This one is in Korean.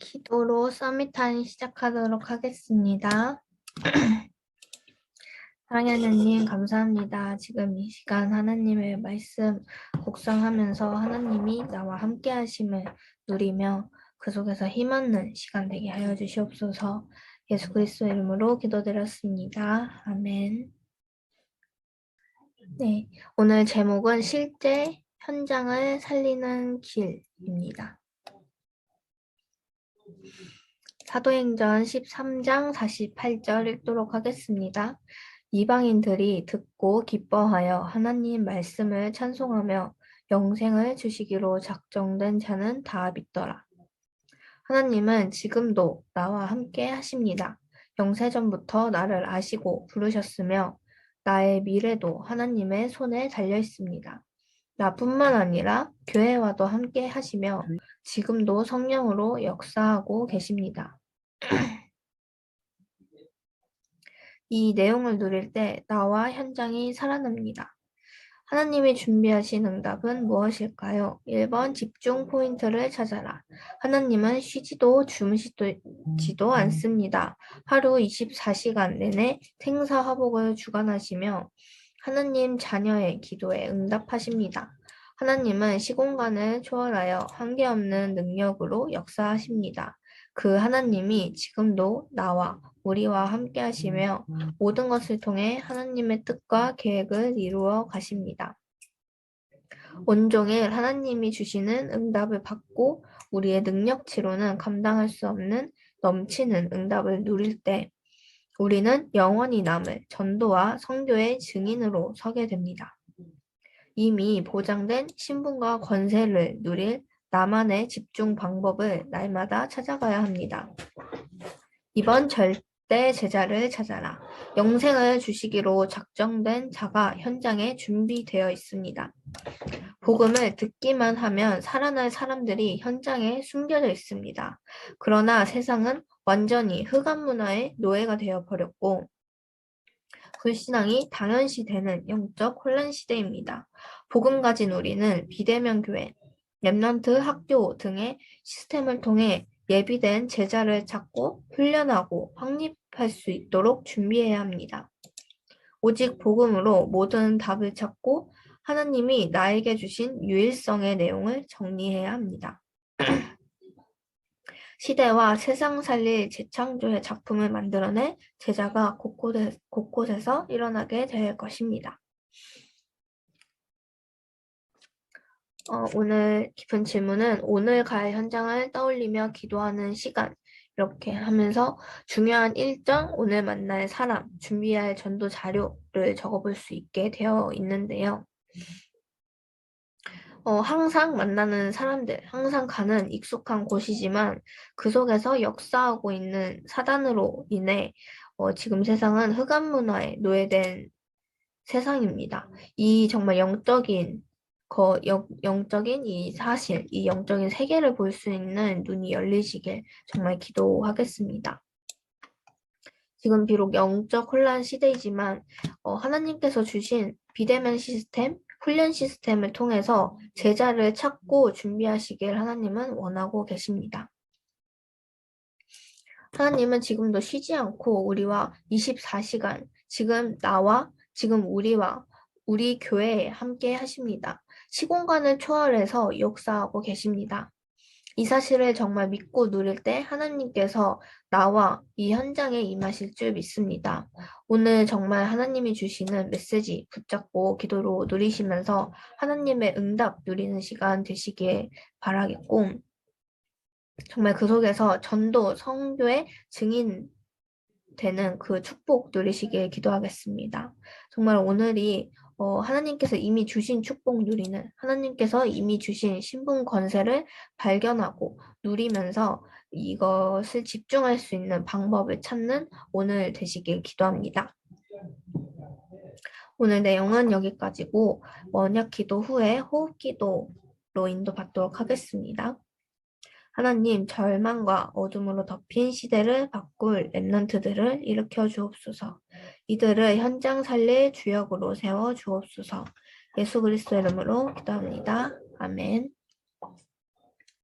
기도로 서밋타임 시작하도록 하겠습니다. 사랑하는 하나님 감사합니다. 지금 이 시간 하나님의 말씀 묵상하면서 하나님이 나와 함께 하심을 누리며 그 속에서 힘없는 시간 되게 하여 주시옵소서 예수 그리스도 이름으로 기도드렸습니다. 아멘. 네, 오늘 제목은 실제 현장을 살리는 길입니다. 사도행전 13장 48절 읽도록 하겠습니다. 이방인들이 듣고 기뻐하여 하나님 말씀을 찬송하며 영생을 주시기로 작정된 자는 다 믿더라. 하나님은 지금도 나와 함께 하십니다. 영세전부터 나를 아시고 부르셨으며 나의 미래도 하나님의 손에 달려 있습니다. 나뿐만 아니라 교회와도 함께 하시며 지금도 성령으로 역사하고 계십니다. 이 내용을 누릴 때 나와 현장이 살아납니다. 하나님이 준비하신 응답은 무엇일까요? 1번 집중 포인트를 찾아라. 하나님은 쉬지도 주무시지도 않습니다. 하루 24시간 내내 생사화복을 주관하시며 하나님 자녀의 기도에 응답하십니다. 하나님은 시공간을 초월하여 한계없는 능력으로 역사하십니다. 그 하나님이 지금도 나와 우리와 함께 하시며 모든 것을 통해 하나님의 뜻과 계획을 이루어 가십니다. 온종일 하나님이 주시는 응답을 받고 우리의 능력치로는 감당할 수 없는 넘치는 응답을 누릴 때 우리는 영원히 남을 전도와 성교의 증인으로 서게 됩니다. 이미 보장된 신분과 권세를 누릴 나만의 집중 방법을 날마다 찾아가야 합니다. 이번 절대 제자를 찾아라. 영생을 주시기로 작정된 자가 현장에 준비되어 있습니다. 복음을 듣기만 하면 살아날 사람들이 현장에 숨겨져 있습니다. 그러나 세상은 완전히 흑암 문화의 노예가 되어 버렸고 불신앙이 당연시되는 영적 혼란 시대입니다. 복음 가진 우리는 비대면 교회, 랩넌트 학교 등의 시스템을 통해 예비된 제자를 찾고 훈련하고 확립할 수 있도록 준비해야 합니다. 오직 복음으로 모든 답을 찾고 하나님이 나에게 주신 유일성의 내용을 정리해야 합니다. 시대와 세상 살릴 재창조의 작품을 만들어낼 제자가 곳곳에, 곳곳에서 일어나게 될 것입니다. 어, 오늘 깊은 질문은 오늘 갈 현장을 떠올리며 기도하는 시간 이렇게 하면서 중요한 일정, 오늘 만날 사람, 준비할 전도 자료를 적어볼 수 있게 되어 있는데요. 어, 항상 만나는 사람들, 항상 가는 익숙한 곳이지만 그 속에서 역사하고 있는 사단으로 인해 어, 지금 세상은 흑암 문화에 노예된 세상입니다. 이 정말 영적인 거, 영, 영적인 이 사실, 이 영적인 세계를 볼 수 있는 눈이 열리시길 정말 기도하겠습니다. 지금 비록 영적 혼란 시대이지만 어, 하나님께서 주신 비대면 시스템, 훈련 시스템을 통해서 제자를 찾고 준비하시길 하나님은 원하고 계십니다. 하나님은 지금도 쉬지 않고 우리와 24시간, 지금 나와 지금 우리와 우리 교회에 함께 하십니다. 시공간을 초월해서 역사하고 계십니다. 이 사실을 정말 믿고 누릴 때 하나님께서 나와 이 현장에 임하실 줄 믿습니다. 오늘 정말 하나님이 주시는 메시지 붙잡고 기도로 누리시면서 하나님의 응답 누리는 시간 되시길 바라겠고 정말 그 속에서 전도 성교의 증인 되는 그 축복 누리시길 기도하겠습니다. 정말 오늘이 어, 하나님께서 이미 주신 축복 누리는 하나님께서 이미 주신 신분 권세를 발견하고 누리면서 이것을 집중할 수 있는 방법을 찾는 오늘 되시길 기도합니다. 오늘 내용은 여기까지고 원약 기도 후에 호흡 기도로 인도받도록 하겠습니다. 하나님 절망과 어둠으로 덮인 시대를 바꿀 랩런트들을 일으켜 주옵소서. 이들을 현장 살릴 주역으로 세워 주옵소서. 예수 그리스도 이름으로 기도합니다. 아멘.